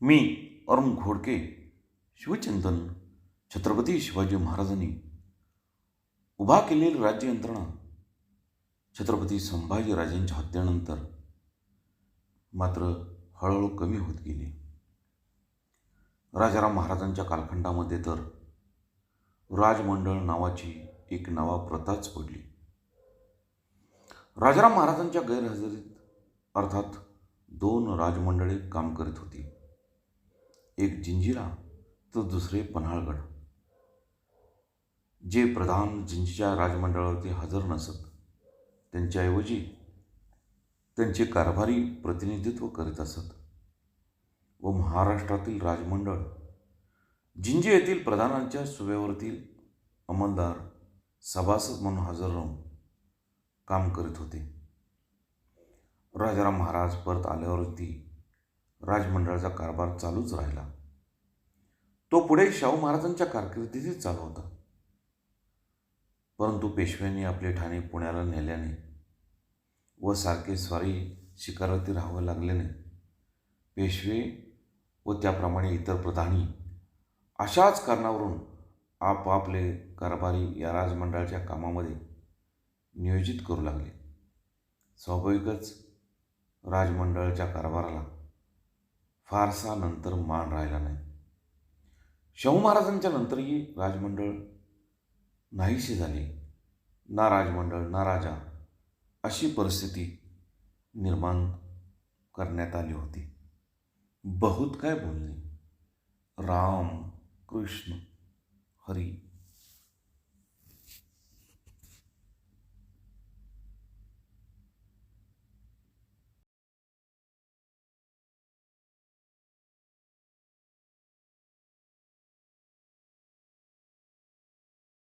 मी अरुण घोडके शिवचिंतन छत्रपती शिवाजी महाराजांनी उभा केलेली राज्य यंत्रणा छत्रपती संभाजीराजांच्या हत्येनंतर मात्र हळूहळू कमी होत गेली. राजाराम महाराजांच्या कालखंडामध्ये तर राजमंडळ नावाची एक नवा प्रथाच पडली. राजाराम महाराजांच्या गैरहजेरीत अर्थात दोन राजमंडळे काम करीत होती. एक जिंजिरा तर दुसरे पन्हाळगड. जे प्रधान जिंजीच्या राजमंडळावरती हजर नसत त्यांच्याऐवजी त्यांचे कारभारी प्रतिनिधित्व करीत असत. व महाराष्ट्रातील राजमंडळ जिंजी येथील प्रधानांच्या सुभेवरतील अंमलदार सभासद म्हणून हजर राहून काम करीत होते. राजाराम महाराज परत आल्यावरती राजमंडळाचा कारभार चालूच राहिला. तो पुढे शाहू महाराजांच्या कारकिर्दीतच चालू होता. परंतु पेशव्यांनी आपले ठाणे पुण्याला नेल्याने व सारखे स्वारी शिकारती राहावं लागल्याने पेशवे व त्याप्रमाणे इतर प्रधानी अशाच कारणावरून आपापले कारभारी या राजमंडळाच्या कामामध्ये नियोजित करू लागले. स्वाभाविकच राजमंडळाच्या कारभाराला फारसा नंतर मान राहिला नाही. शाहू महाराजांच्या नंतरही राजमंडळ नाहीशी झाली. ना राजमंडळ ना राजा अशी परिस्थिती निर्माण करण्यात आली होती. बहुत काय बोलणे. राम कृष्ण हरी